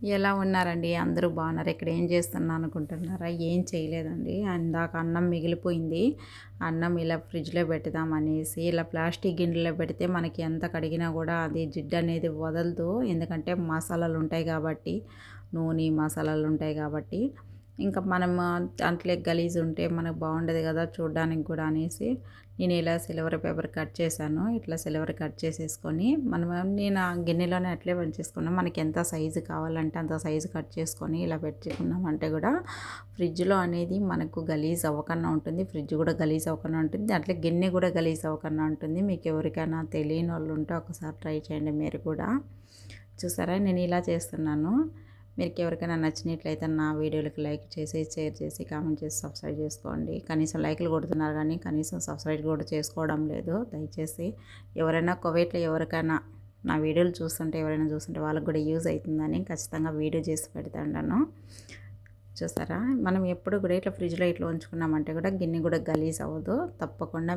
ఎలా ఉన్నారండి? అందరూ బాగున్నారు? ఇక్కడ ఏం చేస్తున్నాను అనుకుంటున్నారా? ఏం చేయలేదండి. అందాక అన్నం మిగిలిపోయింది. అన్నం ఇలా ఫ్రిడ్జ్లో పెడదాం అనేసి ఇలా ప్లాస్టిక్ గిన్నెలో పెడితే మనకి ఎంత కడిగినా కూడా అది జిడ్డు అనేది వదలదు. ఎందుకంటే మసాలాలు ఉంటాయి కాబట్టి నూనె మసాలాలు ఉంటాయి కాబట్టి. ఇంకా మనం దాంట్లో గలీజ్ ఉంటే మనకు బాగుండదు కదా చూడడానికి కూడా అనేసి నేను ఇలా సిల్వర్ పేపర్ కట్ చేశాను. ఇట్లా సిల్వర్ కట్ చేసేసుకొని మనం నేను ఆ గిన్నెలోనే అట్లే చేసుకున్నాం మనకి ఎంత సైజు కావాలంటే అంత సైజు కట్ చేసుకొని ఇలా పెట్టుకున్నామంటే కూడా ఫ్రిడ్జ్లో అనేది మనకు గలీజ్ అవ్వకుండా ఉంటుంది. ఫ్రిడ్జ్ కూడా గలీజ్ అవ్వకుండా ఉంటుంది. అట్లే గిన్నె కూడా గలీజ్ అవ్వకుండా ఉంటుంది. మీకు ఎవరికైనా తెలియని వాళ్ళు ఉంటే ఒకసారి ట్రై చేయండి మీరు కూడా. చూసారా? నేను ఇలా చేస్తున్నాను. మీకు ఎవరికైనా నచ్చినట్లయితే నా వీడియోలకు లైక్ చేసి షేర్ చేసి కామెంట్ చేసి సబ్స్క్రైబ్ చేసుకోండి. కనీసం లైక్లు కొడుతున్నారు కానీ కనీసం సబ్స్క్రైబ్ కూడా చేసుకోవడం లేదు. దయచేసి ఎవరైనా కువైట్లో ఎవరికైనా నా వీడియోలు చూస్తుంటే ఎవరైనా చూస్తుంటే వాళ్ళకి కూడా యూజ్ అవుతుందని ఖచ్చితంగా వీడియో చేసి పెడతాను చూసారా? మనం ఎప్పుడు కూడా ఇట్లా ఫ్రిడ్జ్లో ఇట్లా ఉంచుకున్నామంటే కూడా గిన్నె కూడా గలీజ్ అవ్వదు. తప్పకుండా